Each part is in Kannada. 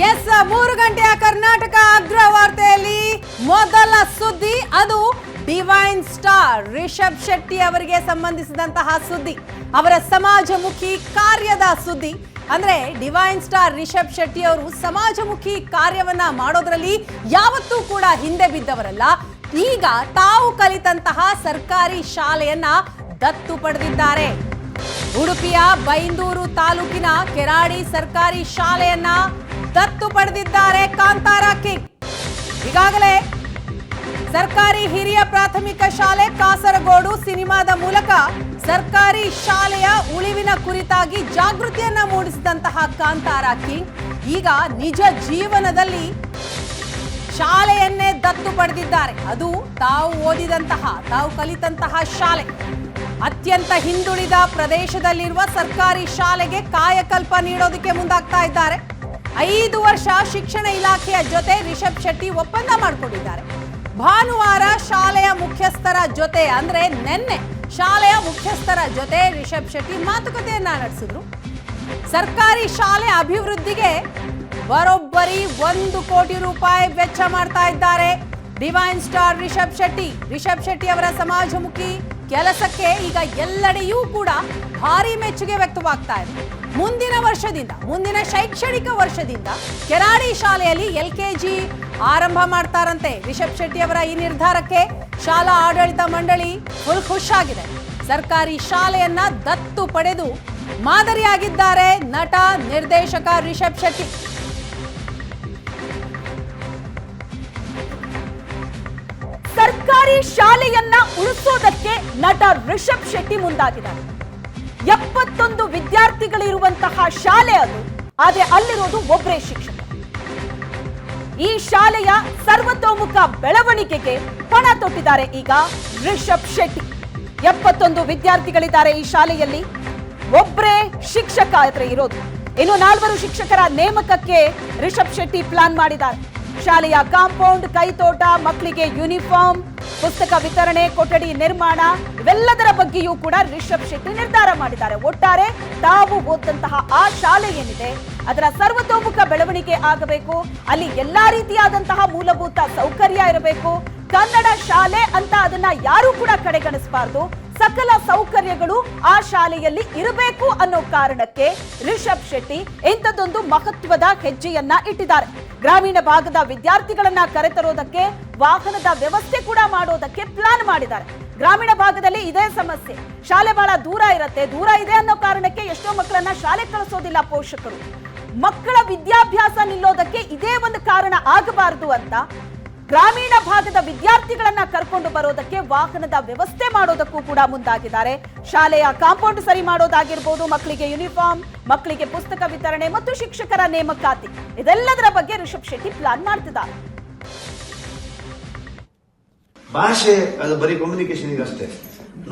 ಎಸ್, ಮೂರು ಗಂಟೆಯ ಕರ್ನಾಟಕ ಅಗ್ರ ವಾರ್ತೆಯಲ್ಲಿ ಮೊದಲ ಸುದ್ದಿ, ಅದು ಡಿವೈನ್ ಸ್ಟಾರ್ ರಿಷಬ್ ಶೆಟ್ಟಿ ಅವರಿಗೆ ಸಂಬಂಧಿಸಿದಂತಹ ಸುದ್ದಿ. ಅವರ ಸಮಾಜಮುಖಿ ಕಾರ್ಯದ ಸುದ್ದಿ. ಅಂದ್ರೆ ಡಿವೈನ್ ಸ್ಟಾರ್ ರಿಷಬ್ ಶೆಟ್ಟಿ ಅವರು ಸಮಾಜಮುಖಿ ಕಾರ್ಯವನ್ನ ಮಾಡೋದ್ರಲ್ಲಿ ಯಾವತ್ತೂ ಕೂಡ ಹಿಂದೆ ಬಿದ್ದವರಲ್ಲ. ಈಗ ತಾವು ಕಲಿತಂತಹ ಸರ್ಕಾರಿ ಶಾಲೆಯನ್ನ ದತ್ತು ಪಡೆದಿದ್ದಾರೆ. ಉಡುಪಿಯ ಬೈಂದೂರು ತಾಲೂಕಿನ ಕೆರಾಡಿ ಸರ್ಕಾರಿ ಶಾಲೆಯನ್ನ ದತ್ತು ಪಡೆದಿದ್ದಾರೆ ಕಾಂತಾರ ಕಿಂಗ್. ಈಗಾಗಲೇ ಸರ್ಕಾರಿ ಹಿರಿಯ ಪ್ರಾಥಮಿಕ ಶಾಲೆ ಕಾಸರಗೋಡು ಸಿನಿಮಾದ ಮೂಲಕ ಸರ್ಕಾರಿ ಶಾಲೆಯ ಉಳಿವಿನ ಕುರಿತಾಗಿ ಜಾಗೃತಿಯನ್ನ ಮೂಡಿಸಿದಂತಹ ಕಾಂತಾರ ಕಿಂಗ್, ಈಗ ನಿಜ ಜೀವನದಲ್ಲಿ ಶಾಲೆಯನ್ನೇ ದತ್ತು ಪಡೆದಿದ್ದಾರೆ. ಅದು ತಾವು ಓದಿದಂತಹ, ತಾವು ಕಲಿತಂತಹ ಶಾಲೆ. ಅತ್ಯಂತ ಹಿಂದುಳಿದ ಪ್ರದೇಶದಲ್ಲಿರುವ ಸರ್ಕಾರಿ ಶಾಲೆಗೆ ಕಾಯಕಲ್ಪ ನೀಡೋದಕ್ಕೆ ಮುಂದಾಗ್ತಾ ಇದ್ದಾರೆ. ಐದು ವರ್ಷ ಶಿಕ್ಷಣ ಇಲಾಖೆಯ ಜೊತೆ ರಿಷಬ್ ಶೆಟ್ಟಿ ಒಪ್ಪಂದ ಮಾಡಿಕೊಂಡಿದ್ದಾರೆ. ಭಾನುವಾರ ಶಾಲೆಯ ಮುಖ್ಯಸ್ಥರ ಜೊತೆ ಅಂದ್ರೆ ನಿನ್ನೆ ಶಾಲೆಯ ಮುಖ್ಯಸ್ಥರ ಜೊತೆ ರಿಷಬ್ ಶೆಟ್ಟಿ ಮಾತುಕತೆಯನ್ನ ನಡೆಸಿದ್ರು. ಸರ್ಕಾರಿ ಶಾಲೆ ಅಭಿವೃದ್ಧಿಗೆ ಬರೋಬ್ಬರಿ ಒಂದು ಕೋಟಿ ರೂಪಾಯಿ ವೆಚ್ಚ ಮಾಡ್ತಾ ಇದ್ದಾರೆ. Divine star Rishab Shetty. Rishabh Shetty ಅವರ ಸಮಾಜಮುಖಿ ಕೆಲಸಕ್ಕೆ ಈಗ ಎಲ್ಲೆಡೆಯೂ ಕೂಡ ಭಾರಿ ಮೆಚ್ಚುಗೆ ವ್ಯಕ್ತವಾಗ್ತಾ ಇದೆ. ಮುಂದಿನ ವರ್ಷದಿಂದ, ಮುಂದಿನ ಶೈಕ್ಷಣಿಕ ವರ್ಷದಿಂದ ಕೆರಾಡಿ ಶಾಲೆಯಲ್ಲಿ ಎಲ್ ಕೆ ಜಿ ಆರಂಭ ಮಾಡ್ತಾರಂತೆ. ರಿಷಬ್ ಶೆಟ್ಟಿ ಅವರ ಈ ನಿರ್ಧಾರಕ್ಕೆ ಶಾಲಾ ಆಡಳಿತ ಮಂಡಳಿ ಫುಲ್ ಖುಷಾಗಿದೆ ಸರ್ಕಾರಿ ಶಾಲೆಯನ್ನ ದತ್ತು ಪಡೆದು ಮಾದರಿಯಾಗಿದ್ದಾರೆ ನಟ, ನಿರ್ದೇಶಕ ರಿಷಬ್ ಶೆಟ್ಟಿ. ಸರ್ಕಾರಿ ಶಾಲೆಯನ್ನ ಉಳಿಸೋದಕ್ಕೆ ನಟ ರಿಷಬ್ ಶೆಟ್ಟಿ ಮುಂದಾಗಿದ್ದಾರೆ. ಎಪ್ಪತ್ತೊಂದು ವಿದ್ಯಾರ್ಥಿಗಳಿರುವಂತಹ ಶಾಲೆ ಅದು. ಆದ್ರೆ ಅಲ್ಲಿರೋದು ಒಬ್ಬರೇ ಶಿಕ್ಷಕ. ಈ ಶಾಲೆಯ ಸರ್ವತೋಮುಖ ಬೆಳವಣಿಗೆಗೆ ಪಣ ತೊಟ್ಟಿದ್ದಾರೆ ಈಗ ರಿಷಬ್ ಶೆಟ್ಟಿ. ಎಪ್ಪತ್ತೊಂದು ವಿದ್ಯಾರ್ಥಿಗಳಿದ್ದಾರೆ ಈ ಶಾಲೆಯಲ್ಲಿ. ಒಬ್ಬರೇ ಶಿಕ್ಷಕ ಇರೋದು. ಇನ್ನು ನಾಲ್ವರು ಶಿಕ್ಷಕರ ನೇಮಕಕ್ಕೆ ರಿಷಬ್ ಶೆಟ್ಟಿ ಪ್ಲಾನ್ ಮಾಡಿದ್ದಾರೆ. ಶಾಲೆಯ ಕಾಂಪೌಂಡ್, ಕೈತೋಟ, ಮಕ್ಕಳಿಗೆ ಯೂನಿಫಾರ್ಮ್, ಪುಸ್ತಕ ವಿತರಣೆ, ಕೊಠಡಿ ನಿರ್ಮಾಣ, ಇವೆಲ್ಲದರ ಬಗ್ಗೆಯೂ ಕೂಡ ರಿಷಬ್ ಶೆಟ್ಟಿ ನಿರ್ಧಾರ ಮಾಡಿದ್ದಾರೆ. ಒಟ್ಟಾರೆ ತಾವು ಓದಂತಹ ಆ ಶಾಲೆ ಏನಿದೆ, ಅದರ ಸರ್ವತೋಮುಖ ಬೆಳವಣಿಗೆ ಆಗಬೇಕು, ಅಲ್ಲಿ ಎಲ್ಲಾ ರೀತಿಯಾದಂತಹ ಮೂಲಭೂತ ಸೌಕರ್ಯ ಇರಬೇಕು. ಕನ್ನಡ ಶಾಲೆ ಅಂತ ಅದನ್ನ ಯಾರು ಕೂಡ ಕಡೆಗಣಿಸಬಾರ್ದು. ಸಕಲ ಸೌಕರ್ಯಗಳು ಆ ಶಾಲೆಯಲ್ಲಿ ಇರಬೇಕು ಅನ್ನೋ ಕಾರಣಕ್ಕೆ ರಿಷಬ್ ಶೆಟ್ಟಿ ಇಂಥದ್ದೊಂದು ಮಹತ್ವದ ಹೆಜ್ಜೆಯನ್ನ ಇಟ್ಟಿದ್ದಾರೆ. ಗ್ರಾಮೀಣ ಭಾಗದ ವಿದ್ಯಾರ್ಥಿಗಳನ್ನ ಕರೆತರೋದಕ್ಕೆ, ವಾಹನದ ವ್ಯವಸ್ಥೆ ಕೂಡ ಮಾಡೋದಕ್ಕೆ ಪ್ಲಾನ್ ಮಾಡಿದ್ದಾರೆ. ಗ್ರಾಮೀಣ ಭಾಗದಲ್ಲಿ ಇದೇ ಸಮಸ್ಯೆ. ಶಾಲೆ ಬಹಳ ದೂರ ಇರುತ್ತೆ, ದೂರ ಇದೆ ಅನ್ನೋ ಕಾರಣಕ್ಕೆ ಎಷ್ಟೋ ಮಕ್ಕಳನ್ನ ಶಾಲೆ ಕಳಿಸೋದಿಲ್ಲ ಪೋಷಕರು. ಮಕ್ಕಳ ವಿದ್ಯಾಭ್ಯಾಸ ನಿಲ್ಲೋದಕ್ಕೆ ಇದೇ ಒಂದು ಕಾರಣ ಆಗಬಾರದು ಅಂತ ಗ್ರಾಮೀಣ ಭಾಗದ ವಿದ್ಯಾರ್ಥಿಗಳನ್ನ ಕರ್ಕೊಂಡು ಬರೋದಕ್ಕೆ ವಾಹನದ ವ್ಯವಸ್ಥೆ ಮಾಡೋದಕ್ಕೂ ಕೂಡ ಮುಂದಾಗಿದ್ದಾರೆ. ಶಾಲೆಯ ಕಾಂಪೌಂಡ್ ಸರಿ ಮಾಡೋದಾಗಿರ್ಬೋದು ಮಕ್ಕಳಿಗೆ ಯೂನಿಫಾರ್ಮ್ ಮಕ್ಕಳಿಗೆ ಪುಸ್ತಕ ವಿತರಣೆ ಮತ್ತು ಶಿಕ್ಷಕರ ನೇಮಕಾತಿ. ಇದೆಲ್ಲದರ ಬಗ್ಗೆ ರಿಷಬ್ ಶೆಟ್ಟಿ ಪ್ಲಾನ್ ಮಾಡ್ತಿದ್ದಾರೆ. ಭಾಷೆ ಅದು ಬರೀ ಕಮ್ಯುನಿಕೇಶನ್ ಅಷ್ಟೇ.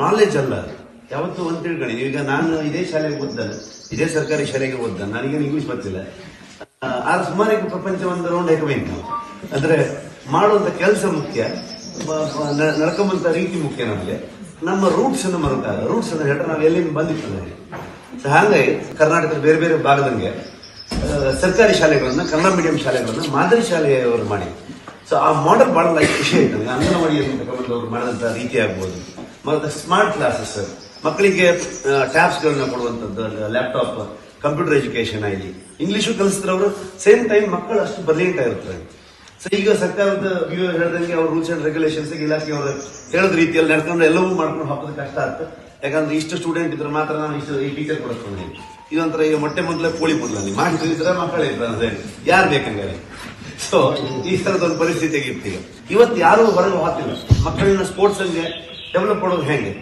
ನಾಲೆಜ್ ಅಲ್ಲ. ಯಾವತ್ತೂ ಒಂದು ತಿಳ್ಕೊಳ್ಳಿ. ಈಗ ನಾನು ಇದೇ ಶಾಲೆಗೆ ಓದ್ದ ಇದೇ ಸರ್ಕಾರಿ ಶಾಲೆಗೆ ಓದ್ದ ನನಗೇನು ಇಂಗ್ಲಿಷ್ ಬರ್ತಿಲ್ಲ ಆ, ಆದ್ರೆ ಸುಮಾರು ಈಗ ಪ್ರಪಂಚ ಒಂದು ರೌಂಡ್ ಹಾಕಬೇಕು. ಅಂದ್ರೆ ಮಾಡುವಂತ ಕೆಲಸ ಮುಖ್ಯ. ಬ- ಬ- ನ- ನಡ್ಕೊಂಬಂತ ರೀತಿ ಮುಖ್ಯ ನಮಗೆ. ನಮ್ಮ ರೂಟ್ಸ್ ಅನ್ನು ಮರುಕಾಗ ರೂಟ್ಸ್ ಅಂತ ಹೇಳಿದ್ರೆ ನಾವು ಎಲ್ಲಿಂದ ಬಂದಿರ್ತದೆ ಸೊ ಹಾಗಾಗಿ ಕರ್ನಾಟಕದ ಬೇರೆ ಬೇರೆ ಭಾಗದಂಗೆ ಸರ್ಕಾರಿ ಶಾಲೆಗಳನ್ನು, ಕನ್ನಡ ಮೀಡಿಯಂ ಶಾಲೆಗಳನ್ನು ಮಾದರಿ ಶಾಲೆಯವರು ಮಾಡಿ ಸೊ ಆ ಮಾಡೆಲ್ ಲೈಕ್ ಖುಷಿ ಆಯ್ತು ನನಗೆ ಅಂಗನವಾಡಿಯಲ್ಲಿ ಅವರು ಮಾಡಿದಂಥ ರೀತಿ ಆಗ್ಬೋದು. ಮತ್ತೆ ಸ್ಮಾರ್ಟ್ ಕ್ಲಾಸಸ್ ಮಕ್ಕಳಿಗೆ ಟ್ಯಾಬ್ಸ್ಗಳನ್ನ ಕೊಡುವಂಥದ್ದು ಲ್ಯಾಪ್ಟಾಪ್ ಕಂಪ್ಯೂಟರ್ ಎಜುಕೇಶನ್ ಆಗಲಿ ಇಂಗ್ಲೀಷು ಕಲಿಸಿದ್ರೆ ಅವರು ಸೇಮ್ ಟೈಮ್ ಮಕ್ಕಳು ಅಷ್ಟು ಬ್ರಿಲಿಯಂಟ್ ಇರ್ತಾರೆ. ಸೊ ಈಗ ಸರ್ಕಾರದ ವ್ಯೂ ಹೇಳ್ದಂಗೆ ಅವ್ರ ರೂಲ್ಸ್ ಅಂಡ್ ರೆಗ್ಯುಲೇಷನ್ಸ್ ಇಲಾಖೆಯವರು ಹೇಳಿದ ರೀತಿಯಲ್ಲಿ ನಡ್ಕೊಂಡ್ರೆ ಎಲ್ಲವೂ ಮಾಡ್ಕೊಂಡು ಹಾಕೋದು ಕಷ್ಟ ಆಗ್ತದೆ ಯಾಕಂದ್ರೆ ಇಷ್ಟು ಸ್ಟೂಡೆಂಟ್ ಇದ್ರೆ ಮಾತ್ರ ನಾನು ಇಷ್ಟು ಈ ಟೀಚರ್ ಕೊಡ್ತೀನಿ ಇದೊಂಥರ ಈಗ ಮೊಟ್ಟೆ ಮೊದಲೇ, ಕೋಳಿ ಮೊದಲಲ್ಲಿ ಮಾಡಿ ಇದ್ರೆ ಮಕ್ಕಳೇ ಇದ್ರೆ ಯಾರು ಬೇಕಂಗಾರೆ ಸೊ ಈ ತರದ ಒಂದು ಪರಿಸ್ಥಿತಿ ಇರ್ತೀವಿ ಇವತ್ತು ಯಾರು ಹೊರಗೆ ಹಾಕ್ತಿಲ್ಲ ಮಕ್ಕಳನ್ನ ಸ್ಪೋರ್ಟ್ಸ್ ಹಂಗೆ ಡೆವಲಪ್ ಮಾಡೋದು ಹೆಂಗೆ?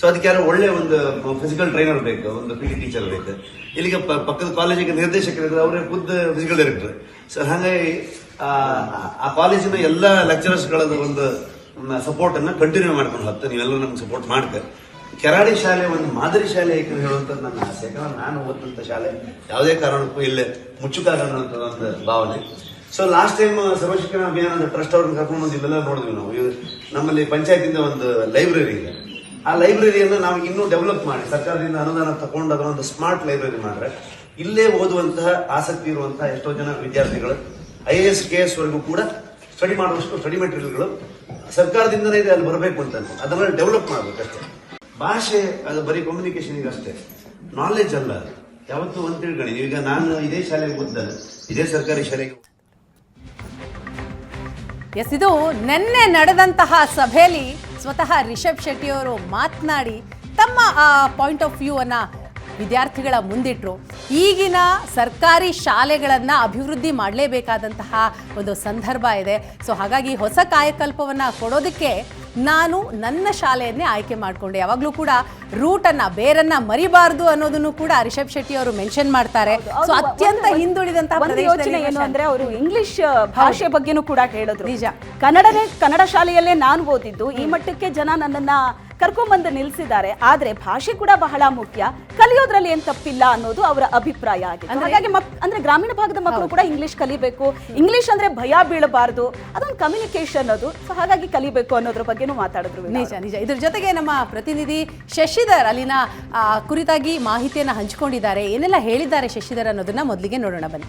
ಸೊ ಅದಕ್ಕೆ ಯಾರು ಒಳ್ಳೆ ಒಂದು ಫಿಸಿಕಲ್ ಟ್ರೈನರ್ ಬೇಕು, ಒಂದು ಪಿ ಟಿ ಟೀಚರ್ ಬೇಕು. ಇಲ್ಲಿಗೆ ಪಕ್ಕದ ಕಾಲೇಜಿಗೆ ನಿರ್ದೇಶಕರಿದ್ರೆ ಅವರೇ ಖುದ್ದು ಫಿಸಿಕಲ್ ಡೈರೆಕ್ಟರ್ ಸೊ ಹಾಗಾಗಿ ಆ, ಕಾಲೇಜಿನ ಎಲ್ಲ ಲೆಕ್ಚರರ್ಸ್ಗಳ ಒಂದು ಸಪೋರ್ಟ್ ಅನ್ನ ಕಂಟಿನ್ಯೂ ಮಾಡ್ಕೊಂಡು ಹೋಗ್ತಾರೆ. ನೀವೆಲ್ಲರೂ ನಮ್ಗೆ ಸಪೋರ್ಟ್ ಮಾಡ್ತಾರೆ. ಕೆರಾಡಿ ಶಾಲೆ ಒಂದು ಮಾದರಿ ಶಾಲೆ ಐತೆ ಹೇಳುವಂಥದ್ದು ನನ್ನ ಆಸೆ. ಯಾಕಂದ್ರೆ ನಾನು ಓದಂತ ಶಾಲೆ ಯಾವುದೇ ಕಾರಣಕ್ಕೂ ಇಲ್ಲೇ ಮುಚ್ಚುಕಾಗ ಅನ್ನೋಂಥ ಒಂದು ಭಾವನೆ. ಸೊ ಲಾಸ್ಟ್ ಟೈಮ್ ಸರ್ವಶಿಕ್ಷಣ ಅಭಿಯಾನ ಟ್ರಸ್ಟ್ ಅವ್ರನ್ನ ಕರ್ಕೊಂಡು ಬಂದು ಇವೆಲ್ಲ ನೋಡಿದ್ವಿ ನಾವು. ನಮ್ಮಲ್ಲಿ ಪಂಚಾಯತಿಂದ ಒಂದು ಲೈಬ್ರರಿ ಇದೆ. ಆ ಲೈಬ್ರರಿಯನ್ನು ನಾವು ಇನ್ನೂ ಡೆವಲಪ್ ಮಾಡಿ ಸರ್ಕಾರದಿಂದ ಅನುದಾನ ತಗೊಂಡು ಅದನ್ನ ಒಂದು ಸ್ಮಾರ್ಟ್ ಲೈಬ್ರರಿ ಮಾಡ್ರೆ ಇಲ್ಲೇ ಓದುವಂತಹ ಆಸಕ್ತಿ ಇರುವಂತಹ ಎಷ್ಟೋ ಜನ ವಿದ್ಯಾರ್ಥಿಗಳು I A S K A ವರೆಗೂ ಕೂಡ ಸ್ಟಡಿ ಮಾಡುವಷ್ಟು ಸ್ಟಡಿ ಮೆಟೀರಿಯಲ್ಗಳು ಸರ್ಕಾರದಿಂದನೇ ಇದೆ, ಅಲ್ಲಿ ಬರಬೇಕು ಅಂತ ಅದನ್ನ ಡೆವಲಪ್ ಮಾಡಬೇಕಷ್ಟೇ. ಭಾಷೆ, ಅದು ಬರೀ ಕಮ್ಯುನಿಕೇಶನ್ ಅಷ್ಟೇ. ನಾಲೆಜ್ ಅಲ್ಲ. ಯಾವತ್ತೂ ಒಂದು ತಿಳ್ಕೊಳ್ಳಿ ಈಗ ನಾನು ಇದೇ ಶಾಲೆಗೆ ಓದ್ದಾನೆ ಇದೇ ಸರ್ಕಾರಿ ಶಾಲೆಗೆ ಎಸ್ ಇದು ನಿನ್ನೆ ನಡೆದಂತಹ ಸಭೆಯಲ್ಲಿ ಸ್ವತಃ ರಿಷಬ್ ಶೆಟ್ಟಿಯವರು ಮಾತನಾಡಿ ತಮ್ಮ ಆ ಪಾಯಿಂಟ್ ಆಫ್ ವ್ಯೂ ಅನ್ನ ವಿದ್ಯಾರ್ಥಿಗಳ ಮುಂದಿಟ್ರು. ಈಗಿನ ಸರ್ಕಾರಿ ಶಾಲೆಗಳನ್ನು ಅಭಿವೃದ್ಧಿ ಮಾಡಲೇಬೇಕಾದಂತಹ ಒಂದು ಸಂದರ್ಭ ಇದೆ. ಸೊ ಹಾಗಾಗಿ ಹೊಸ ಕಾಯಕಲ್ಪವನ್ನು ಕೊಡೋದಕ್ಕೆ ನಾನು ನನ್ನ ಶಾಲೆಯನ್ನೇ ಆಯ್ಕೆ ಮಾಡಿಕೊಂಡೆ. ಯಾವಾಗಲೂ ಕೂಡ ರೂಟನ್ನ ಬೇರನ್ನ ಮರಿಬಾರ್ದು ಅನ್ನೋದನ್ನು ಕೂಡ ರಿಷಬ್ ಶೆಟ್ಟಿ ಅವರು ಮೆನ್ಷನ್ ಮಾಡ್ತಾರೆ. ಸೊ ಅತ್ಯಂತ ಹಿಂದುಳಿದಂತಹ ಯೋಚನೆ ಏನು ಅಂದರೆ ಅಂದ್ರೆ ಅವರು ಇಂಗ್ಲಿಷ್ ಭಾಷೆ ಬಗ್ಗೆನೂ ಕೂಡ ಹೇಳಿದ್ರು ನಿಜ. ಕನ್ನಡನೇ ಕನ್ನಡ ಶಾಲೆಯಲ್ಲೇ ನಾನು ಓದಿದ್ದು ಈ ಮಟ್ಟಕ್ಕೆ ಜನ ನನ್ನನ್ನ ಕರ್ಕೊಂಡ್ಬಂದು ನಿಲ್ಸಿದ್ದಾರೆ. ಆದ್ರೆ ಭಾಷೆ ಕೂಡ ಬಹಳ ಮುಖ್ಯ. ಕಲಿಯೋದ್ರಲ್ಲಿ ಏನ್ ತಪ್ಪಿಲ್ಲ ಅನ್ನೋದು ಅವರ ಅಭಿಪ್ರಾಯ ಆಗಿದೆ. ಹಾಗಾಗಿ ಮಕ್ ಅಂದ್ರೆ ಗ್ರಾಮೀಣ ಭಾಗದ ಮಕ್ಕಳು ಕೂಡ ಇಂಗ್ಲಿಷ್ ಕಲಿಬೇಕು. ಇಂಗ್ಲಿಷ್ ಅಂದ್ರೆ ಭಯ ಬೀಳಬಾರ್ದು. ಅದೊಂದು ಕಮ್ಯುನಿಕೇಶನ್ ಅದು. ಸೊ ಹಾಗಾಗಿ ಕಲಿಬೇಕು ಅನ್ನೋದ್ರ ಬಗ್ಗೆನೂ ಮಾತಾಡಿದ್ರು ನಿಜ ನಿಜ. ಇದ್ರ ಜೊತೆಗೆ ನಮ್ಮ ಪ್ರತಿನಿಧಿ ಶಶಿಧರ್ ಅಲ್ಲಿನ ಕುರಿತಾಗಿ ಮಾಹಿತಿಯನ್ನ ಹಂಚಿಕೊಂಡಿದ್ದಾರೆ. ಏನೆಲ್ಲ ಹೇಳಿದ್ದಾರೆ ಶಶಿಧರ್ ಅನ್ನೋದನ್ನ ಮೊದಲಿಗೆ ನೋಡೋಣ ಬನ್ನಿ.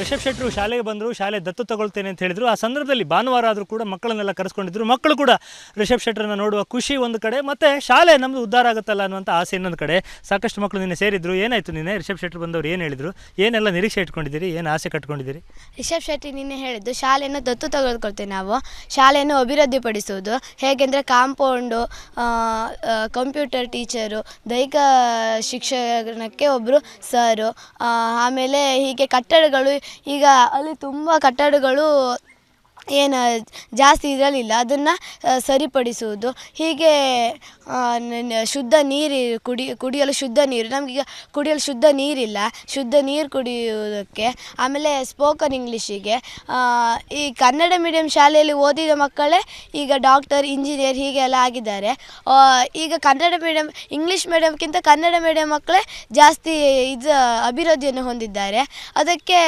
ರಿಷಬ್ ಶೆಟ್ಟರು ಶಾಲೆಗೆ ಬಂದರು, ಶಾಲೆ ದತ್ತು ತಗೊಳ್ತೇನೆ ಅಂತ ಹೇಳಿದರು. ಆ ಸಂದರ್ಭದಲ್ಲಿ ಭಾನುವಾರ ಆದರೂ ಕೂಡ ಮಕ್ಕಳನ್ನೆಲ್ಲ ಕರೆಸ್ಕೊಂಡಿದ್ರು. ಮಕ್ಕಳು ಕೂಡ ರಿಷಬ್ ಶೆಟ್ಟರನ್ನ ನೋಡುವ ಖುಷಿ ಒಂದು ಕಡೆ, ಮತ್ತು ಶಾಲೆ ನಮ್ಮದು ಉದ್ಧಾರ ಆಗುತ್ತಲ್ಲ ಅನ್ನುವಂಥ ಆಸೆ ಇನ್ನೊಂದು ಕಡೆ. ಸಾಕಷ್ಟು ಮಕ್ಕಳು ನಿನ್ನೆ ಸೇರಿದ್ರು. ಏನಾಯಿತು ನಿನ್ನೆ? ರಿಷಬ್ ಶೆಟ್ಟರ್ ಬಂದವರು ಏನು ಹೇಳಿದರು? ಏನೆಲ್ಲ ನಿರೀಕ್ಷೆ ಇಟ್ಕೊಂಡಿದ್ದೀರಿ? ಏನು ಆಸೆ ಕಟ್ಕೊಂಡಿದ್ದೀರಿ? ರಿಷಬ್ ಶೆಟ್ಟಿ ನಿನ್ನೆ ಹೇಳಿದ್ದು, ಶಾಲೆಯನ್ನು ದತ್ತು ತೆಗೆದುಕೊಳ್ತೇವೆ ನಾವು. ಶಾಲೆಯನ್ನು ಅಭಿವೃದ್ಧಿಪಡಿಸುವುದು. ಹೇಗೆಂದರೆ ಕಾಂಪೌಂಡು ಕಂಪ್ಯೂಟರ್ ಟೀಚರು, ದೈಹಿಕ ಶಿಕ್ಷಣಕ್ಕೆ ಒಬ್ಬರು ಸರು. ಆಮೇಲೆ ಹೀಗೆ ಕಟ್ಟಡಗಳು ಈಗ ಅಲ್ಲಿ ತುಂಬ ಕಟ್ಟಡಗಳು ಏನು ಜಾಸ್ತಿ ಇರಲಿಲ್ಲ. ಅದನ್ನು ಸರಿಪಡಿಸುವುದು. ಹೀಗೆ ಶುದ್ಧ ನೀರು ಕುಡಿ, ಕುಡಿಯಲು ಶುದ್ಧ ನೀರು. ನಮಗೀಗ ಕುಡಿಯಲು ಶುದ್ಧ ನೀರಿಲ್ಲ. ಶುದ್ಧ ನೀರು ಕುಡಿಯುವುದಕ್ಕೆ, ಆಮೇಲೆ ಸ್ಪೋಕನ್ ಇಂಗ್ಲೀಷಿಗೆ ಈ ಕನ್ನಡ ಮೀಡಿಯಂ ಶಾಲೆಯಲ್ಲಿ ಓದಿದ ಮಕ್ಕಳೇ ಈಗ ಡಾಕ್ಟರ್ ಇಂಜಿನಿಯರ್ ಹೀಗೆ ಎಲ್ಲ ಆಗಿದ್ದಾರೆ ಈಗ ಕನ್ನಡ ಮೀಡಿಯಂ ಇಂಗ್ಲೀಷ್ ಮೀಡಿಯಮ್ಗಿಂತ ಕನ್ನಡ ಮೀಡಿಯಂ ಮಕ್ಕಳೇ ಜಾಸ್ತಿ ಇದು, ಅಭಿವೃದ್ಧಿಯನ್ನು ಹೊಂದಿದ್ದಾರೆ. ಅದಕ್ಕೆ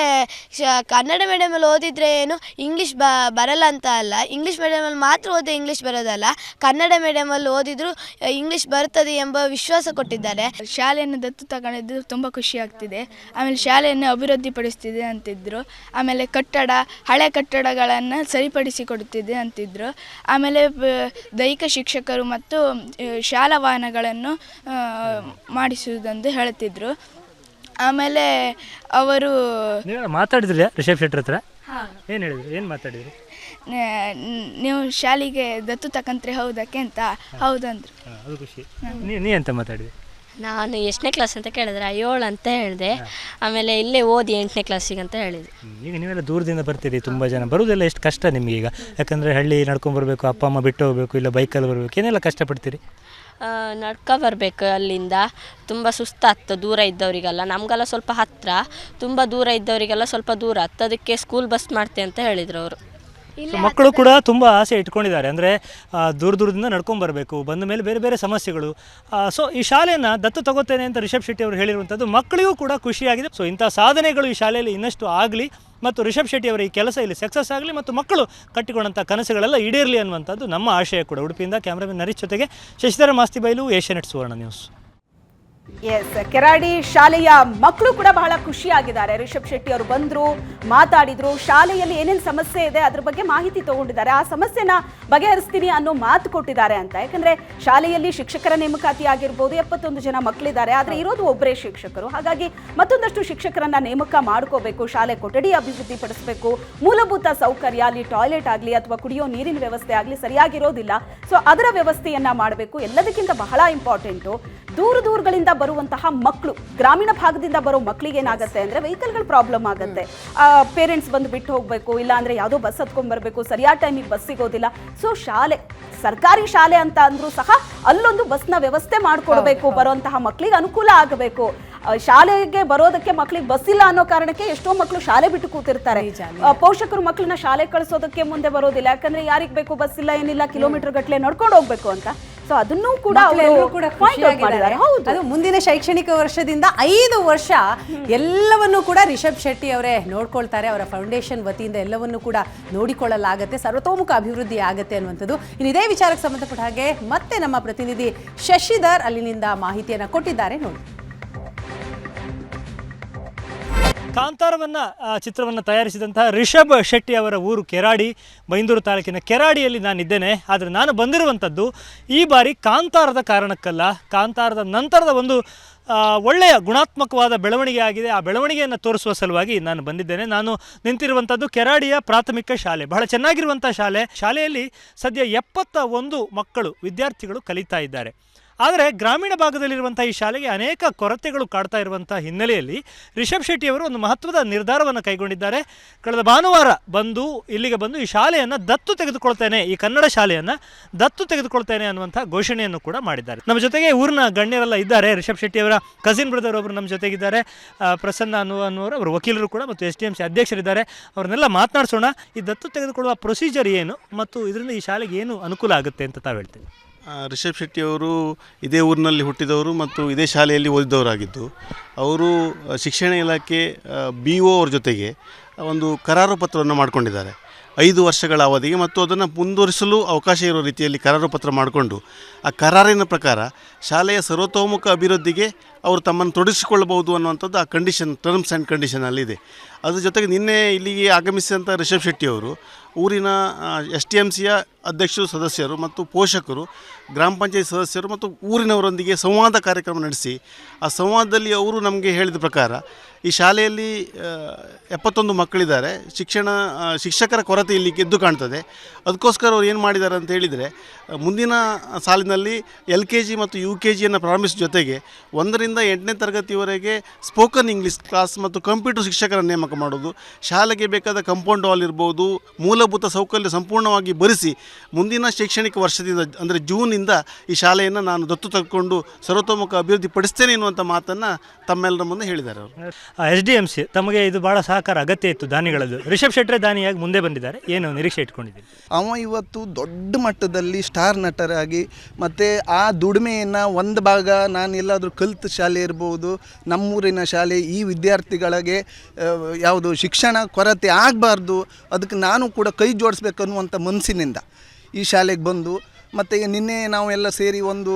ಕನ್ನಡ ಮೀಡಿಯಮಲ್ಲಿ ಓದಿದರೆ ಏನು ಇಂಗ್ಲೀಷ್ ಬ ಬರಲ್ಲ ಅಂತ ಅಲ್ಲ. ಇಂಗ್ಲೀಷ್ ಮೀಡಿಯಮಲ್ಲಿ ಮಾತ್ರ ಓದಿ ಇಂಗ್ಲೀಷ್ ಬರೋದಲ್ಲ. ಕನ್ನಡ ಮೀಡಿಯಮಲ್ಲಿ ಓದಿದರೂ ಇಂಗ್ಲೀಷ್ ಬರ್ತದೆ ಎಂಬ ವಿಶ್ವಾಸ ಕೊಟ್ಟಿದ್ದಾರೆ. ಶಾಲೆಯನ್ನು ದತ್ತು ತಗೊಂಡಿದ್ದು ತುಂಬ ಖುಷಿ ಆಗ್ತಿದೆ. ಆಮೇಲೆ ಶಾಲೆಯನ್ನು ಅಭಿವೃದ್ಧಿಪಡಿಸ್ತಿದೆ ಅಂತಿದ್ರು. ಆಮೇಲೆ ಕಟ್ಟಡ ಹಳೆ ಕಟ್ಟಡಗಳನ್ನು ಸರಿಪಡಿಸಿಕೊಡುತ್ತಿದೆ ಅಂತಿದ್ರು. ಆಮೇಲೆ ದೈಹಿಕ ಶಿಕ್ಷಕರು ಮತ್ತು ಶಾಲಾ ವಾಹನಗಳನ್ನು ಮಾಡಿಸುವುದೆಂದು ಹೇಳುತ್ತಿದ್ದರು ಆಮೇಲೆ ಅವರು ಮಾತಾಡಿದ್ರೆ ಮಾತಾಡಿದ್ರಿ ರಿಷಬ್ ಶೆಟ್ಟರ್ ಹತ್ರ? ಏನು ಹೇಳಿದ್ರು? ಏನು ಮಾತಾಡಿದ್ರು? ನೀವು ಶಾಲೆಗೆ ದತ್ತು ತಕಂತ್ರಿ ಹೌದಕ್ಕೆ ಅಂತ ಹೌದಂದ್ರು. ಅದು ಖುಷಿ. ನೀ ನೀ ಅಂತ ಮಾತಾಡಿದೆ ನಾನು ಎಷ್ಟನೇ ಕ್ಲಾಸ್ ಅಂತ ಕೇಳಿದ್ರೆ ಏಳು ಅಂತ ಹೇಳಿದೆ. ಆಮೇಲೆ ಇಲ್ಲೇ ಓದಿ ಎಂಟನೇ ಕ್ಲಾಸಿಗೆ ಅಂತ ಹೇಳಿದೆ. ಈಗ ನೀವೆಲ್ಲ ದೂರದಿಂದ ಬರ್ತೀರಿ ತುಂಬ ಜನ. ಬರೋದೆಲ್ಲ ಎಷ್ಟು ಕಷ್ಟ ನಿಮಗೆ ಈಗ? ಯಾಕಂದರೆ ಹಳ್ಳಿ ನಡ್ಕೊಂಡು ಬರಬೇಕು ಅಪ್ಪ ಅಮ್ಮ ಬಿಟ್ಟು ಹೋಗಬೇಕು ಇಲ್ಲ ಬೈಕಲ್ಲಿ ಬರಬೇಕು ಏನೆಲ್ಲ ಕಷ್ಟಪಡ್ತೀರಿ? ನಡ್ಕ ಬರಬೇಕು ಅಲ್ಲಿಂದ. ತುಂಬ ಸುಸ್ತಾಗ್ತದೆ ದೂರ ಇದ್ದವರಿಗೆಲ್ಲ. ನಮಗೆಲ್ಲ ಸ್ವಲ್ಪ ಹತ್ತಿರ ತುಂಬ ದೂರ ಇದ್ದವರಿಗೆಲ್ಲ ಸ್ವಲ್ಪ ದೂರ. ಹತ್ತೋದಕ್ಕೆ ಸ್ಕೂಲ್ ಬಸ್ ಮಾಡ್ತೆ ಅಂತ ಹೇಳಿದರು ಅವರು. ಸೊ ಮಕ್ಕಳು ಕೂಡ ತುಂಬ ಆಸೆ ಇಟ್ಕೊಂಡಿದ್ದಾರೆ. ಅಂದರೆ ದೂರ ದೂರದಿಂದ ನಡ್ಕೊಂಡು ಬರಬೇಕು ಬಂದ ಮೇಲೆ ಬೇರೆ ಬೇರೆ ಸಮಸ್ಯೆಗಳು. ಸೊ ಈ ಶಾಲೆಯನ್ನು ದತ್ತು ತಗೋತೇನೆ ಅಂತ ರಿಷಬ್ ಶೆಟ್ಟಿ ಅವರು ಹೇಳಿರುವಂಥದ್ದು ಮಕ್ಕಳಿಗೂ ಕೂಡ ಖುಷಿಯಾಗಿದೆ. ಸೊ ಇಂಥ ಸಾಧನೆಗಳು ಈ ಶಾಲೆಯಲ್ಲಿ ಇನ್ನಷ್ಟು ಆಗಲಿ ಮತ್ತು ರಿಷಬ್ ಶೆಟ್ಟಿ ಅವರ ಈ ಕೆಲಸ ಇಲ್ಲಿ ಸಕ್ಸಸ್ ಆಗಲಿ ಮತ್ತು ಮಕ್ಕಳು ಕಟ್ಟಿಕೊಂಡಂಥ ಕನಸುಗಳೆಲ್ಲ ಈಡೇರಲಿ ಅನ್ನುವಂಥದ್ದು ನಮ್ಮ ಆಶಯ ಕೂಡ. ಉಡುಪಿಯಿಂದ ಕ್ಯಾಮ್ರಾಮನ್ ನರೀಶ್ ಜೊತೆಗೆ Shashidhara Masti ಬೈಲು Asianet Suvarna news. S Keradi ಶಾಲೆಯ ಮಕ್ಕಳು ಕೂಡ ಬಹಳ ಖುಷಿಯಾಗಿದ್ದಾರೆ. ರಿಷಬ್ ಶೆಟ್ಟಿ ಅವರು ಬಂದರು, ಮಾತಾಡಿದ್ರು. ಶಾಲೆಯಲ್ಲಿ ಏನೇನು ಸಮಸ್ಯೆ ಇದೆ ಅದ್ರ ಬಗ್ಗೆ ಮಾಹಿತಿ ತಗೊಂಡಿದ್ದಾರೆ. ಆ ಸಮಸ್ಯೆನ ಬಗೆಹರಿಸ್ತೀನಿ ಅನ್ನೋ ಮಾತು ಕೊಟ್ಟಿದ್ದಾರೆ ಅಂತ. ಯಾಕಂದ್ರೆ ಶಾಲೆಯಲ್ಲಿ ಶಿಕ್ಷಕರ ನೇಮಕಾತಿ ಆಗಿರ್ಬೋದು, ಎಪ್ಪತ್ತೊಂದು ಜನ ಮಕ್ಕಳಿದ್ದಾರೆ ಆದರೆ ಇರೋದು ಒಬ್ಬರೇ ಶಿಕ್ಷಕರು. ಹಾಗಾಗಿ ಮತ್ತೊಂದಷ್ಟು ಶಿಕ್ಷಕರನ್ನ ನೇಮಕ ಮಾಡ್ಕೋಬೇಕು, ಶಾಲೆ ಕೊಠಡಿ ಅಭಿವೃದ್ಧಿ ಪಡಿಸಬೇಕು ಮೂಲಭೂತ ಸೌಕರ್ಯ ಅಲ್ಲಿ ಟಾಯ್ಲೆಟ್ ಆಗಲಿ, ಅಥವಾ ಕುಡಿಯೋ ನೀರಿನ ವ್ಯವಸ್ಥೆ ಆಗಲಿ ಸರಿಯಾಗಿರೋದಿಲ್ಲ. ಸೊ ಅದರ ವ್ಯವಸ್ಥೆಯನ್ನ ಮಾಡಬೇಕು. ಎಲ್ಲದಕ್ಕಿಂತ ಬಹಳ ಇಂಪಾರ್ಟೆಂಟು ದೂರ ದೂರಗಳಿಂದ ಬರುವಂತಹ ಮಕ್ಕಳು ಗ್ರಾಮೀಣ ಭಾಗದಿಂದ ಬರೋ ಮಕ್ಕಳಿಗೆ ಏನಾಗುತ್ತೆ ಅಂದ್ರೆ ವೆಹಿಕಲ್ಗಳು ಪ್ರಾಬ್ಲಮ್ ಆಗುತ್ತೆ. ಪೇರೆಂಟ್ಸ್ ಬಂದು ಬಿಟ್ಟು ಹೋಗ್ಬೇಕು ಇಲ್ಲ ಅಂದ್ರೆ ಯಾವುದೋ ಬಸ್ ಹತ್ಕೊಂಡ್ ಬರಬೇಕು ಸರಿಯಾದ ಟೈಮಿಗೆ ಬಸ್ ಸಿಗೋದಿಲ್ಲ. ಸೊ ಶಾಲೆ ಸರ್ಕಾರಿ ಶಾಲೆ ಅಂತ ಅಂದ್ರೂ ಸಹ ಅಲ್ಲೊಂದು ಬಸ್ನ ವ್ಯವಸ್ಥೆ ಮಾಡ್ಕೊಡ್ಬೇಕು ಬರುವಂತಹ ಮಕ್ಕಳಿಗೆ ಅನುಕೂಲ ಆಗಬೇಕು. ಶಾಲೆಗೆ ಬರೋದಕ್ಕೆ ಮಕ್ಕಳಿಗೆ ಬಸ್ ಇಲ್ಲ ಅನ್ನೋ ಕಾರಣಕ್ಕೆ ಎಷ್ಟೋ ಮಕ್ಕಳು ಶಾಲೆ ಬಿಟ್ಟು ಕೂತಿರ್ತಾರೆ. ಪೋಷಕರು ಮಕ್ಕಳನ್ನ ಶಾಲೆ ಕಳಿಸೋದಕ್ಕೆ ಮುಂದೆ ಬರೋದಿಲ್ಲ. ಯಾಕಂದ್ರೆ ಯಾರಿಗೆ ಬೇಕು ಬಸ್ ಇಲ್ಲ ಏನಿಲ್ಲ ಕಿಲೋಮೀಟರ್ ಗಟ್ಟಲೆ ನಡ್ಕೊಂಡು ಹೋಗ್ಬೇಕು ಅಂತ. ಸೊ ಅದನ್ನೂ ಕೂಡ ಅವರು ಕೂಡ ಮಾಡಿದ್ದಾರೆ. ಹೌದು. ಅದು ಮುಂದಿನ ಶೈಕ್ಷಣಿಕ ವರ್ಷದಿಂದ ಐದು ವರ್ಷ ಎಲ್ಲವನ್ನೂ ಕೂಡ ರಿಷಬ್ ಶೆಟ್ಟಿ ಅವರೇ ನೋಡ್ಕೊಳ್ತಾರೆ. ಅವರ ಫೌಂಡೇಶನ್ ವತಿಯಿಂದ ಎಲ್ಲವನ್ನೂ ಕೂಡ ನೋಡಿಕೊಳ್ಳಲಾಗುತ್ತೆ. ಸರ್ವತೋಮುಖ ಅಭಿವೃದ್ಧಿ ಆಗತ್ತೆ ಅನ್ನುವಂಥದ್ದು. ಇನ್ನು ಇದೇ ವಿಚಾರಕ್ಕೆ ಸಂಬಂಧಪಟ್ಟ ಹಾಗೆ ಮತ್ತೆ ನಮ್ಮ ಪ್ರತಿನಿಧಿ ಶಶಿಧರ್ ಅಲ್ಲಿನಿಂದ ಮಾಹಿತಿಯನ್ನು ಕೊಟ್ಟಿದ್ದಾರೆ. ನೋಡಿ. ಕಾಂತಾರವನ್ನ ಚಿತ್ರವನ್ನು ತಯಾರಿಸಿದಂತಹ ರಿಷಬ್ ಶೆಟ್ಟಿ ಅವರ ಊರು ಕೆರಾಡಿ ಬೈಂದೂರು ತಾಲೂಕಿನ ಕೆರಾಡಿಯಲ್ಲಿ ನಾನಿದ್ದೇನೆ. ಆದರೆ ನಾನು ಬಂದಿರುವಂಥದ್ದು ಈ ಬಾರಿ ಕಾಂತಾರದ ಕಾರಣಕ್ಕಲ್ಲ. ಕಾಂತಾರದ ನಂತರದ ಒಂದು ಒಳ್ಳೆಯ ಗುಣಾತ್ಮಕವಾದ ಬೆಳವಣಿಗೆ ಆಗಿದೆ. ಆ ಬೆಳವಣಿಗೆಯನ್ನು ತೋರಿಸುವ ಸಲುವಾಗಿ ನಾನು ಬಂದಿದ್ದೇನೆ. ನಾನು ನಿಂತಿರುವಂಥದ್ದು ಕೆರಾಡಿಯ ಪ್ರಾಥಮಿಕ ಶಾಲೆ. ಬಹಳ ಚೆನ್ನಾಗಿರುವಂಥ ಶಾಲೆ. ಶಾಲೆಯಲ್ಲಿ ಸದ್ಯ ಎಪ್ಪತ್ತ ಒಂದು ಮಕ್ಕಳು, ವಿದ್ಯಾರ್ಥಿಗಳು ಕಲಿತಾ ಇದ್ದಾರೆ. ಆದರೆ ಗ್ರಾಮೀಣ ಭಾಗದಲ್ಲಿರುವಂಥ ಈ ಶಾಲೆಗೆ ಅನೇಕ ಕೊರತೆಗಳು ಕಾಡ್ತಾ ಇರುವಂಥ ಹಿನ್ನೆಲೆಯಲ್ಲಿ ರಿಷಬ್ ಶೆಟ್ಟಿ ಅವರು ಒಂದು ಮಹತ್ವದ ನಿರ್ಧಾರವನ್ನು ಕೈಗೊಂಡಿದ್ದಾರೆ. ಕಳೆದ ಭಾನುವಾರ ಬಂದು, ಇಲ್ಲಿಗೆ ಬಂದು ಈ ಶಾಲೆಯನ್ನು ದತ್ತು ತೆಗೆದುಕೊಳ್ತೇನೆ, ಈ ಕನ್ನಡ ಶಾಲೆಯನ್ನು ದತ್ತು ತೆಗೆದುಕೊಳ್ತೇನೆ ಅನ್ನುವಂಥ ಘೋಷಣೆಯನ್ನು ಕೂಡ ಮಾಡಿದ್ದಾರೆ. ನಮ್ಮ ಜೊತೆಗೆ ಊರಿನ ಗಣ್ಯರೆಲ್ಲ ಇದ್ದಾರೆ. ರಿಷಬ್ ಶೆಟ್ಟಿ ಅವರ ಕಸಿನ್ ಬ್ರದರ್ ಒಬ್ಬರು ನಮ್ಮ ಜೊತೆಗಿದ್ದಾರೆ. ಪ್ರಸನ್ನ ಅನ್ನುವ ಅನ್ನುವರು ಅವರು ವಕೀಲರು ಕೂಡ ಮತ್ತು ಎಸ್ ಡಿ ಎಂ ಸಿ ಅಧ್ಯಕ್ಷರಿದ್ದಾರೆ. ಅವ್ರನ್ನೆಲ್ಲ ಮಾತನಾಡಿಸೋಣ. ಈ ದತ್ತು ತೆಗೆದುಕೊಳ್ಳುವ ಪ್ರೊಸೀಜರ್ ಏನು ಮತ್ತು ಇದರಿಂದ ಈ ಶಾಲೆಗೆ ಏನು ಅನುಕೂಲ ಆಗುತ್ತೆ ಅಂತ ತಾವು ಹೇಳ್ತೀವಿ ರಿಷಬ್ ಶೆಟ್ಟಿ ಅವರು ಇದೇ ಊರಿನಲ್ಲಿ ಹುಟ್ಟಿದವರು ಮತ್ತು ಇದೇ ಶಾಲೆಯಲ್ಲಿ ಓದಿದವರಾಗಿದ್ದು, ಅವರು ಶಿಕ್ಷಣ ಇಲಾಖೆ ಬಿ ಒ ಅವ್ರ ಜೊತೆಗೆ ಒಂದು ಕರಾರು ಪತ್ರವನ್ನು ಮಾಡಿಕೊಂಡಿದ್ದಾರೆ. ಐದು ವರ್ಷಗಳ ಅವಧಿಗೆ ಮತ್ತು ಅದನ್ನು ಮುಂದುವರಿಸಲು ಅವಕಾಶ ಇರೋ ರೀತಿಯಲ್ಲಿ ಕರಾರು ಪತ್ರ ಮಾಡಿಕೊಂಡು, ಆ ಕರಾರಿನ ಪ್ರಕಾರ ಶಾಲೆಯ ಸರ್ವತೋಮುಖ ಅಭಿವೃದ್ಧಿಗೆ ಅವರು ತಮ್ಮನ್ನು ತೊಡಗಿಸಿಕೊಳ್ಳಬಹುದು ಅನ್ನುವಂಥದ್ದು ಆ ಕಂಡೀಷನ್ ಟರ್ಮ್ಸ್ ಆ್ಯಂಡ್ ಕಂಡೀಷನಲ್ಲಿದೆ ಅದ್ರ ಜೊತೆಗೆ ನಿನ್ನೆ ಇಲ್ಲಿಗೆ ಆಗಮಿಸಿದಂಥ ರಿಷಬ್ ಶೆಟ್ಟಿ ಅವರು ಊರಿನ ಎಸ್ ಟಿ ಎಂ ಸಿಯ ಅಧ್ಯಕ್ಷರು, ಸದಸ್ಯರು ಮತ್ತು ಪೋಷಕರು, ಗ್ರಾಮ ಪಂಚಾಯತ್ ಸದಸ್ಯರು ಮತ್ತು ಊರಿನವರೊಂದಿಗೆ ಸಂವಾದ ಕಾರ್ಯಕ್ರಮ ನಡೆಸಿ, ಆ ಸಂವಾದದಲ್ಲಿ ಅವರು ನಮಗೆ ಹೇಳಿದ ಪ್ರಕಾರ, ಈ ಶಾಲೆಯಲ್ಲಿ ಎಪ್ಪತ್ತೊಂದು ಮಕ್ಕಳಿದ್ದಾರೆ. ಶಿಕ್ಷಣ ಶಿಕ್ಷಕರ ಕೊರತೆ ಇಲ್ಲಿ ಎದ್ದು ಕಾಣ್ತದೆ. ಅದಕ್ಕೋಸ್ಕರ ಅವ್ರು ಏನು ಮಾಡಿದ್ದಾರೆ ಅಂತ ಹೇಳಿದರೆ ಮುಂದಿನ ಸಾಲಿನಲ್ಲಿ ಎಲ್ ಕೆ ಜಿ ಮತ್ತು ಯು ಕೆ ಜಿಯನ್ನು ಪ್ರಾರಂಭಿಸಿದ ಜೊತೆಗೆ ಒಂದರಿಂದ ಎಂಟನೇ ತರಗತಿವರೆಗೆ ಸ್ಪೋಕನ್ ಇಂಗ್ಲೀಷ್ ಕ್ಲಾಸ್ ಮತ್ತು ಕಂಪ್ಯೂಟರ್ ಶಿಕ್ಷಕರ ನೇಮಕ ಮಾಡೋದು ಶಾಲೆಗೆ ಬೇಕಾದ ಕಂಪೌಂಡ್ ಹಾಲ್ ಇರ್ಬೋದು, ಮೂಲಭೂತ ಸೌಕರ್ಯ ಸಂಪೂರ್ಣವಾಗಿ ಭರಿಸಿ ಮುಂದಿನ ಶೈಕ್ಷಣಿಕ ವರ್ಷದಿಂದ ಅಂದರೆ ಜೂನಿಂದ ಈ ಶಾಲೆಯನ್ನು ನಾನು ದತ್ತು ತೆಗೆದುಕೊಂಡು ಸರ್ವತೋಮುಖ ಅಭಿವೃದ್ಧಿ ಪಡಿಸ್ತೇನೆ ಎನ್ನುವಂಥ ಮಾತನ್ನು ತಮ್ಮೆಲ್ಲರ ಮುಂದೆ ಹೇಳಿದ್ದಾರೆ ಅವರು. ಎಸ್ ಡಿ ಎಂ ಸಿ ತಮಗೆ ಇದು ಭಾಳ ಸಹಕಾರ ಅಗತ್ಯ ಇತ್ತು ದಾನಿಗಳದ್ದು. ರಿಷಬ್ ಶೆಟ್ಟರೆ ದಾನಿಯಾಗಿ ಮುಂದೆ ಬಂದಿದ್ದಾರೆ. ಏನು ನಿರೀಕ್ಷೆ ಇಟ್ಕೊಂಡಿದ್ದೀರಿ? ಅವ ಇವತ್ತು ದೊಡ್ಡ ಮಟ್ಟದಲ್ಲಿ ಸ್ಟಾರ್ ನಟರಾಗಿ ಮತ್ತು ಆ ದುಡಿಮೆಯನ್ನು ಒಂದು ಭಾಗ ನಾನು ಎಲ್ಲಾದರೂ ಕಲಿತ ಶಾಲೆ ಇರ್ಬೋದು ನಮ್ಮೂರಿನ ಶಾಲೆ ಈ ವಿದ್ಯಾರ್ಥಿಗಳಿಗೆ ಯಾವುದು ಶಿಕ್ಷಣ ಕೊರತೆ ಆಗಬಾರ್ದು ಅದಕ್ಕೆ ನಾನು ಕೂಡ ಕೈ ಜೋಡಿಸ್ಬೇಕನ್ನುವಂಥ ಮನಸ್ಸಿನಿಂದ ಈ ಶಾಲೆಗೆ ಬಂದು ಮತ್ತು ನಿನ್ನೆ ನಾವು ಎಲ್ಲ ಸೇರಿ ಒಂದು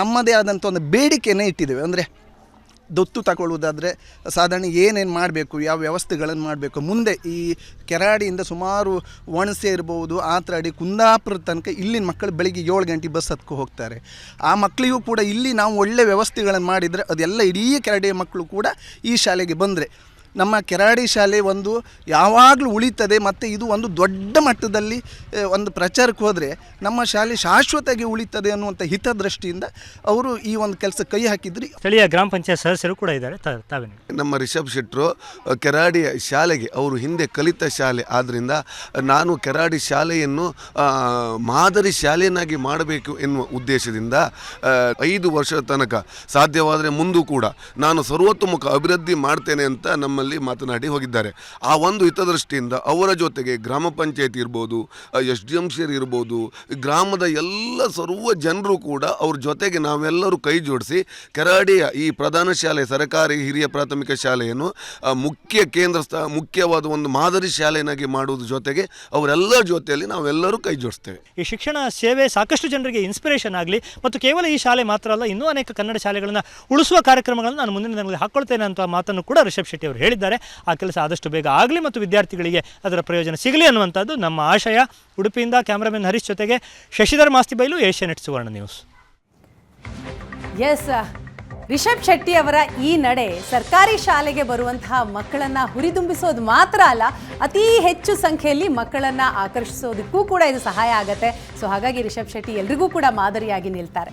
ನಮ್ಮದೇ ಆದಂಥ ಒಂದು ಬೇಡಿಕೆನೇ ಇಟ್ಟಿದ್ದೇವೆ. ಅಂದರೆ ದತ್ತು ತಗೊಳ್ಳುವುದಾದರೆ ಸಾಧಾರಣ ಏನೇನು ಮಾಡಬೇಕು, ಯಾವ ವ್ಯವಸ್ಥೆಗಳನ್ನು ಮಾಡಬೇಕು. ಮುಂದೆ ಈ ಕೆರಾಡಿಯಿಂದ ಸುಮಾರು ಒಣಸೆ ಇರ್ಬೋದು ಆತ್ರಾಡಿ ಕುಂದಾಪುರ ತನಕ ಇಲ್ಲಿನ ಮಕ್ಕಳು ಬೆಳಿಗ್ಗೆ ಏಳು ಗಂಟೆ ಬಸ್ ಹತ್ಕೊ ಹೋಗ್ತಾರೆ. ಆ ಮಕ್ಕಳಿಗೂ ಕೂಡ ಇಲ್ಲಿ ನಾವು ಒಳ್ಳೆಯ ವ್ಯವಸ್ಥೆಗಳನ್ನು ಮಾಡಿದರೆ ಅದೆಲ್ಲ ಇಡೀ ಕೆರಾಡಿಯ ಮಕ್ಕಳು ಕೂಡ ಈ ಶಾಲೆಗೆ ಬಂದರೆ. ನಮ್ಮ ಕೆರಾಡಿ ಶಾಲೆ ಒಂದು ಯಾವಾಗಲೂ ಉಳಿತದೆ ಮತ್ತು ಇದು ಒಂದು ದೊಡ್ಡ ಮಟ್ಟದಲ್ಲಿ ಒಂದು ಪ್ರಚಾರಕ್ಕೆ ಹೋದರೆ ನಮ್ಮ ಶಾಲೆ ಶಾಶ್ವತವಾಗಿ ಉಳಿತದೆ ಅನ್ನುವಂಥ ಹಿತದೃಷ್ಟಿಯಿಂದ ಅವರು ಈ ಒಂದು ಕೆಲಸ ಕೈ ಹಾಕಿದ್ರಿ. ಸ್ಥಳೀಯ ಗ್ರಾಮ ಪಂಚಾಯತ್ ಸದಸ್ಯರು ಕೂಡ ಇದ್ದಾರೆ ತಾವೇ ತಾವೇನು? ನಮ್ಮ ರಿಷಬ್ ಶೆಟ್ಟರು ಕೆರಾಡಿ ಶಾಲೆಗೆ ಅವರು ಹಿಂದೆ ಕಲಿತ ಶಾಲೆ. ಆದ್ದರಿಂದ ನಾನು ಕೆರಾಡಿ ಶಾಲೆಯನ್ನು ಮಾದರಿ ಶಾಲೆಯನ್ನಾಗಿ ಮಾಡಬೇಕು ಎನ್ನುವ ಉದ್ದೇಶದಿಂದ ಐದು ವರ್ಷದ ತನಕ ಸಾಧ್ಯವಾದರೆ ಮುಂದೂ ಕೂಡ ನಾನು ಸರ್ವತೋಮುಖ ಅಭಿವೃದ್ಧಿ ಮಾಡ್ತೇನೆ ಅಂತ ನಮ್ಮಲ್ಲಿ ಮಾತನಾಡಿ ಹೋಗಿದ್ದಾರೆ. ಆ ಒಂದು ಹಿತದೃಷ್ಟಿಯಿಂದ ಅವರ ಜೊತೆಗೆ ಗ್ರಾಮ ಪಂಚಾಯತ್ ಇರ್ಬೋದು ಎಸ್ ಡಿ ಎಂ ಸಿ ಇರ್ಬೋದು, ಗ್ರಾಮದ ಎಲ್ಲ ಸರ್ವ ಜನರು ಕೂಡ ಅವ್ರ ಜೊತೆಗೆ ನಾವೆಲ್ಲರೂ ಕೈ ಜೋಡಿಸಿ ಕೆರಾಡಿಯ ಈ ಪ್ರಧಾನ ಶಾಲೆ, ಸರ್ಕಾರಿ ಹಿರಿಯ ಪ್ರಾಥಮಿಕ ಶಾಲೆಯನ್ನು ಮುಖ್ಯ ಕೇಂದ್ರ ಸ್ಥ ಮುಖ್ಯವಾದ ಒಂದು ಮಾದರಿ ಶಾಲೆಯನ್ನಾಗಿ ಮಾಡುವುದ್ರ ಜೊತೆಗೆ ಅವರೆಲ್ಲರ ಜೊತೆಯಲ್ಲಿ ನಾವೆಲ್ಲರೂ ಕೈ ಜೋಡಿಸ್ತೇವೆ. ಈ ಶಿಕ್ಷಣ ಸೇವೆ ಸಾಕಷ್ಟು ಜನರಿಗೆ ಇನ್ಸ್ಪಿರೇಷನ್ ಆಗಲಿ ಮತ್ತು ಕೇವಲ ಈ ಶಾಲೆ ಮಾತ್ರ ಅಲ್ಲ, ಇನ್ನೂ ಅನೇಕ ಕನ್ನಡ ಶಾಲೆಗಳನ್ನು ಉಳಿಸುವ ಕಾರ್ಯಕ್ರಮಗಳನ್ನು ನಾನು ಮುಂದಿನ ದಿನಗಳಲ್ಲಿ ಹಾಕ್ಕೊಳ್ತೇನೆ ಅಂತ ಮಾತನ್ನು ಕೂಡ ರಿಷಬ್ ಶೆಟ್ಟಿ ಅವರು ಹೇಳಿದ್ದಾರೆ. ಆ ಕೆಲಸ ಆದಷ್ಟು ಬೇಗ ಆಗಲಿ ಮತ್ತು ವಿದ್ಯಾರ್ಥಿಗಳಿಗೆ ಅದರ ಪ್ರಯೋಜನ ಸಿಗಲಿ ಅನ್ನುವಂಥದ್ದು ನಮ್ಮ ಆಶಯ. ಉಡುಪಿಯಿಂದ ಕ್ಯಾಮ್ರಾಮನ್ ಹರೀಶ್ ಜೊತೆಗೆ Shashidhar Masti ಬೈಲು Asianet Suvarna news. S, Rishab Shetty ಅವರ ಈ ನಡೆ ಸರ್ಕಾರಿ ಶಾಲೆಗೆ ಬರುವಂತಹ ಮಕ್ಕಳನ್ನ ಹುರಿದುಂಬಿಸೋದು ಮಾತ್ರ ಅಲ್ಲ, ಅತಿ ಹೆಚ್ಚು ಸಂಖ್ಯೆಯಲ್ಲಿ ಮಕ್ಕಳನ್ನ ಆಕರ್ಷಿಸೋದಕ್ಕೂ ಕೂಡ ಇದು ಸಹಾಯ ಆಗತ್ತೆ. ಸೊ ಹಾಗಾಗಿ ರಿಷಬ್ ಶೆಟ್ಟಿ ಎಲ್ರಿಗೂ ಕೂಡ ಮಾದರಿಯಾಗಿ ನಿಲ್ತಾರೆ.